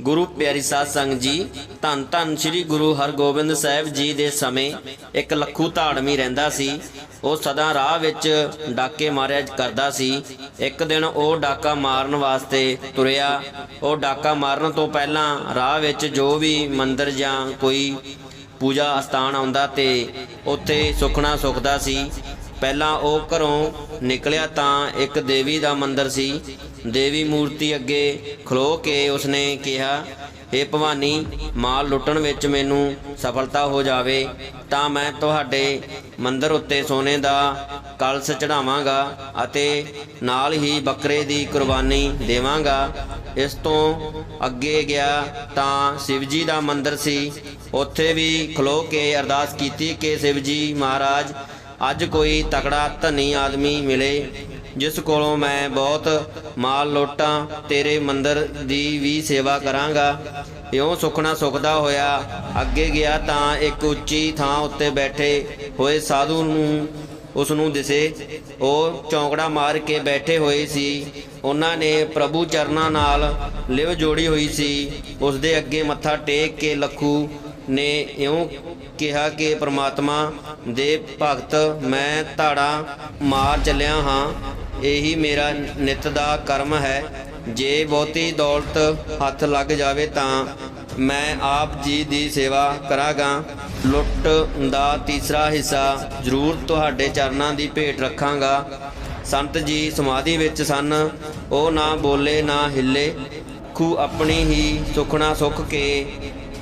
ਗੁਰੂ ਪਿਆਰੀ ਸਾਧ ਸੰਗਤ ਜੀ, ਧੰਨ ਧੰਨ ਸ੍ਰੀ ਗੁਰੂ ਹਰਗੋਬਿੰਦ ਸਾਹਿਬ ਜੀ ਦੇ ਸਮੇਂ ਇੱਕ ਲੱਖੂ ਧਾੜਮੀ ਰਹਿੰਦਾ ਸੀ। ਉਹ ਸਦਾ ਰਾਹ ਵਿੱਚ ਡਾਕੇ ਮਾਰਿਆ ਕਰਦਾ ਸੀ। ਇੱਕ ਦਿਨ ਉਹ ਡਾਕਾ ਮਾਰਨ ਵਾਸਤੇ ਤੁਰਿਆ। ਉਹ ਡਾਕਾ ਮਾਰਨ ਤੋਂ ਪਹਿਲਾਂ ਰਾਹ ਵਿੱਚ ਜੋ ਵੀ ਮੰਦਰ ਜਾਂ ਕੋਈ ਪੂਜਾ ਅਸਥਾਨ ਆਉਂਦਾ ਤੇ ਉੱਥੇ ਸੁਖਣਾ ਸੁਖਦਾ ਸੀ। ਪਹਿਲਾਂ ਉਹ ਘਰੋਂ ਨਿਕਲਿਆ ਤਾਂ ਇੱਕ ਦੇਵੀ ਦਾ ਮੰਦਰ ਸੀ। ਦੇਵੀ ਮੂਰਤੀ ਅੱਗੇ ਖਲੋ ਕੇ ਉਸਨੇ ਕਿਹਾ हे ਭਵਾਨੀ, ਮਾਲ ਲੁੱਟਣ ਵਿੱਚ ਮੈਨੂੰ ਸਫਲਤਾ ਹੋ ਜਾਵੇ, ਤਾਂ ਮੈਂ ਤੁਹਾਡੇ ਮੰਦਰ ਉੱਤੇ ਸੋਨੇ ਦਾ ਕਲਸ਼ ਚੜਾਵਾਂਗਾ ਅਤੇ ਨਾਲ ਹੀ ਬੱਕਰੇ ਦੀ ਕੁਰਬਾਨੀ ਦੇਵਾਂਗਾ। ਇਸ ਤੋਂ ਅੱਗੇ ਗਿਆ ਤਾਂ ਸ਼ਿਵਜੀ ਦਾ ਮੰਦਰ ਸੀ। ਉੱਥੇ ਵੀ ਖਲੋ ਕੇ ਅਰਦਾਸ ਕੀਤੀ ਕਿ ਸ਼ਿਵਜੀ ਮਹਾਰਾਜ ਅੱਜ ਕੋਈ ਤਕੜਾ ਧਨੀ ਆਦਮੀ ਮਿਲੇ, ਜਿਸ ਕੋਲੋਂ ਮੈਂ ਬਹੁਤ ਮਾਲ ਲੋਟਾਂ, ਤੇਰੇ ਮੰਦਰ ਦੀ ਵੀ ਸੇਵਾ ਕਰਾਂਗਾ। ਇਉਂ ਸੁਖਣਾ ਸੁਖਦਾ ਹੋਇਆ, ਅੱਗੇ ਗਿਆ ਤਾਂ ਇੱਕ ਉੱਚੀ ਥਾਂ ਉੱਤੇ ਬੈਠੇ ਹੋਏ ਸਾਧੂ ਨੂੰ ਉਸ ਨੂੰ ਦਿਸੇ। ਉਹ ਚੌਂਕੜਾ ਮਾਰ ਕੇ ਬੈਠੇ ਹੋਏ ਸੀ। ਉਹਨਾਂ ਨੇ ਪ੍ਰਭੂ ਚਰਨਾਂ ਨਾਲ ਲਿਵ ਜੋੜੀ ਹੋਈ ਸੀ। ਉਸ ਦੇ ਅੱਗੇ ਮੱਥਾ ਟੇਕ ਕੇ ਲੱਖੂ ਨੇ ਇਉਂ ਕਿਹਾ ਕਿ ਪ੍ਰਮਾਤਮਾ ਦੇ ਭਗਤ ਮੈਂ ਧਾੜਾ ਮਾਰ ਚੱਲਿਆ ਹਾਂ। ਇਹੀ ਮੇਰਾ ਨਿਤ ਦਾ ਕਰਮ ਹੈ। ਜੇ ਬਹੁਤੀ ਦੌਲਤ ਹੱਥ ਲੱਗ ਜਾਵੇ ਤਾਂ ਮੈਂ ਆਪ ਜੀ ਦੀ ਸੇਵਾ ਕਰਾਂਗਾ। ਲੁੱਟ ਦਾ ਤੀਸਰਾ ਹਿੱਸਾ ਜ਼ਰੂਰ ਤੁਹਾਡੇ ਚਰਨਾਂ ਦੀ ਭੇਟ ਰੱਖਾਂਗਾ। ਸੰਤ ਜੀ ਸਮਾਧੀ ਵਿੱਚ ਸਨ। ਉਹ ਨਾ ਬੋਲੇ ਨਾ ਹਿੱਲੇ। ਖੂ ਆਪਣੀ ਹੀ ਸੁਖਣਾ ਸੁਖ ਕੇ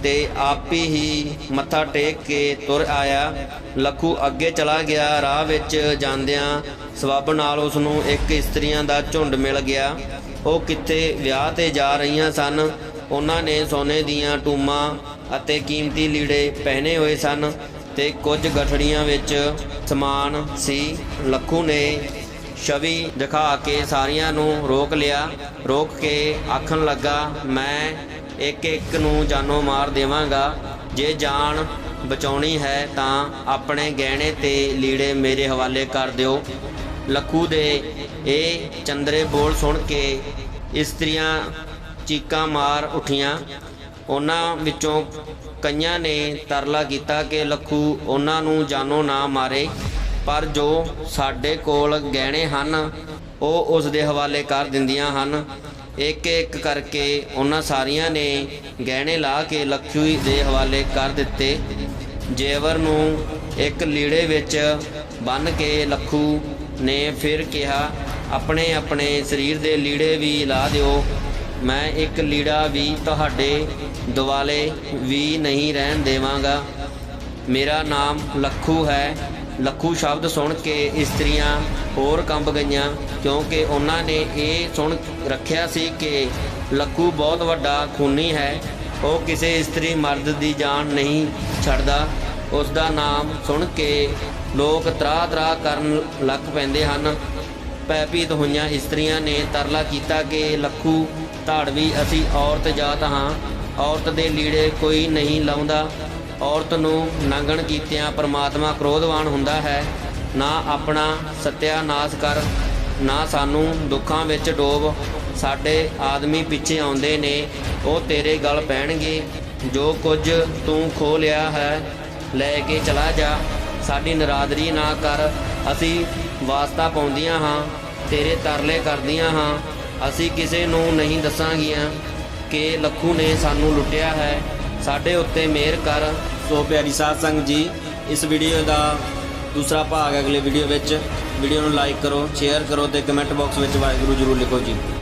ਤੇ ਆਪੀ ਹੀ ਮੱਥਾ ਟੇਕ ਕੇ ਤੁਰ ਆਇਆ। ਲੱਖੂ ਅੱਗੇ ਚਲਾ ਗਿਆ। ਰਾਹ ਵਿੱਚ ਜਾਂਦਿਆਂ ਸਬੱਬ ਨਾਲ ਉਸ ਨੂੰ ਇੱਕ ਇਸਤਰੀਆਂ ਦਾ ਝੁੰਡ ਮਿਲ ਗਿਆ। ਉਹ ਕਿੱਥੇ ਵਿਆਹ ਤੇ ਜਾ ਰਹੀਆਂ ਸਨ? ਉਹਨਾਂ ਨੇ ਸੋਨੇ ਦੀਆਂ ਟੂਮਾਂ ਅਤੇ ਕੀਮਤੀ ਲੀੜੇ ਪਹਿਨੇ ਹੋਏ ਸਨ ਤੇ ਕੁਝ ਗਠੜੀਆਂ ਵਿੱਚ ਸਮਾਨ ਸੀ। ਲੱਖੂ ਨੇ ਛਵੀ ਦਿਖਾ ਕੇ ਸਾਰਿਆਂ ਨੂੰ ਰੋਕ ਲਿਆ। ਰੋਕ ਕੇ ਆਖਣ ਲੱਗਾ, ਮੈਂ ਇੱਕ ਇੱਕ ਨੂੰ ਜਾਨੋਂ ਮਾਰ ਦੇਵਾਂਗਾ। ਜੇ ਜਾਨ ਬਚਾਉਣੀ ਹੈ ਤਾਂ ਆਪਣੇ ਗਹਿਣੇ ਤੇ ਲੀੜੇ ਮੇਰੇ ਹਵਾਲੇ ਕਰ ਦਿਓ। ਲੱਖੂ ਦੇ ਇਹ ਚੰਦਰੇ ਬੋਲ ਸੁਣ ਕੇ ਇਸਤਰੀਆਂ ਚੀਕਾਂ ਮਾਰ ਉਠੀਆਂ। ਉਹਨਾਂ ਵਿੱਚੋਂ ਕਈਆਂ ਨੇ ਤਰਲਾ ਕੀਤਾ ਕਿ ਲੱਖੂ ਉਹਨਾਂ ਨੂੰ ਜਾਨੋਂ ਨਾ ਮਾਰੇ। ਪਰ ਜੋ ਸਾਡੇ ਕੋਲ ਗਹਿਣੇ ਹਨ, ਉਹ ਉਸ ਦੇ ਹਵਾਲੇ ਕਰ ਦਿੰਦੀਆਂ ਹਨ। ਇੱਕ ਇੱਕ ਕਰਕੇ ਉਹਨਾਂ ਸਾਰੀਆਂ ਨੇ ਗਹਿਣੇ ਲਾ ਕੇ ਲੱਖੂ ਦੇ ਹਵਾਲੇ ਕਰ ਦਿੱਤੇ। ਜੇਵਰ ਨੂੰ ਇੱਕ ਲੀੜੇ ਵਿੱਚ ਬੰਨ ਕੇ ਲੱਖੂ ਨੇ ਫਿਰ ਕਿਹਾ, ਆਪਣੇ ਆਪਣੇ ਸਰੀਰ ਦੇ ਲੀੜੇ ਵੀ ਲਾ ਦਿਓ। ਮੈਂ ਇੱਕ ਲੀੜਾ ਵੀ ਤੁਹਾਡੇ ਦੁਆਲੇ ਵੀ ਨਹੀਂ ਰਹਿਣ ਦੇਵਾਂਗਾ। ਮੇਰਾ ਨਾਮ ਲੱਖੂ ਹੈ। ਲੱਖੂ ਸ਼ਬਦ ਸੁਣ ਕੇ ਇਸਤਰੀਆਂ ਹੋਰ ਕੰਬ ਗਈਆਂ, ਕਿਉਂਕਿ ਉਹਨਾਂ ਨੇ ਇਹ ਸੁਣ ਰੱਖਿਆ ਸੀ ਕਿ ਲੱਖੂ ਬਹੁਤ ਵੱਡਾ ਖੂਨੀ ਹੈ। ਉਹ ਕਿਸੇ ਇਸਤਰੀ ਮਰਦ ਦੀ ਜਾਨ ਨਹੀਂ ਛੱਡਦਾ। ਉਸ ਦਾ ਨਾਮ ਸੁਣ ਕੇ ਲੋਕ ਤਰਾ ਤਰਾ ਕਰਨ ਲੱਗ ਪੈਂਦੇ ਹਨ। ਪੈਪੀਤ ਹੋਈਆਂ ਇਸਤਰੀਆਂ ਨੇ ਤਰਲਾ ਕੀਤਾ ਕਿ, ਲੱਖੂ, ਧਾੜਵੀ, ਅਸੀਂ ਔਰਤ ਜਾਤ ਹਾਂ। ਔਰਤ ਦੇ ਲੀੜੇ ਕੋਈ ਨਹੀਂ ਲਾਉਂਦਾ। ਔਰਤ ਨੂੰ ਨੰਗਣ ਕੀਤਿਆਂ ਪਰਮਾਤਮਾ ਕ੍ਰੋਧਵਾਨ ਹੁੰਦਾ ਹੈ, ਨਾ ਆਪਣਾ ਸਤਿਆਨਾਸ਼ ਕਰ, ਨਾ ਸਾਨੂੰ ਦੁੱਖਾਂ ਵਿੱਚ ਡੋਬ, ਸਾਡੇ ਆਦਮੀ ਪਿੱਛੇ ਆਉਂਦੇ ਨੇ, ਉਹ ਤੇਰੇ ਗਲ ਪੈਣਗੇ, ਜੋ ਕੁਝ ਤੂੰ ਖੋ ਲਿਆ ਹੈ, ਲੈ ਕੇ ਚਲਾ ਜਾ, ਸਾਡੀ ਨਰਾਦਰੀ ਨਾ ਕਰ, ਅਸੀਂ ਵਾਸਤਾ ਪਾਉਂਦੀਆਂ ਹਾਂ, ਤੇਰੇ ਤਰਲੇ ਕਰਦੀਆਂ ਹਾਂ, ਅਸੀਂ ਕਿਸੇ ਨੂੰ ਨਹੀਂ ਦੱਸਾਂਗੀਆਂ ਕਿ ਲੱਖੂ ਨੇ ਸਾਨੂੰ ਲੁੱਟਿਆ ਹੈ ਸਾਡੇ ਉੱਤੇ ਮਿਹਰ ਕਰ। ਸੋ ਪਿਆਰੀ ਸਾਧ ਸੰਗਤ ਜੀ, ਇਸ ਵੀਡੀਓ ਦਾ ਦੂਸਰਾ ਭਾਗ ਅਗਲੇ ਵੀਡੀਓ ਵਿੱਚ। ਵੀਡੀਓ ਨੂੰ ਲਾਈਕ ਕਰੋ ਸ਼ੇਅਰ ਕਰੋ ਤੇ ਕਮੈਂਟ ਬਾਕਸ ਵਿੱਚ ਵਾਹਿਗੁਰੂ ਜ਼ਰੂਰ ਲਿਖੋ ਜੀ।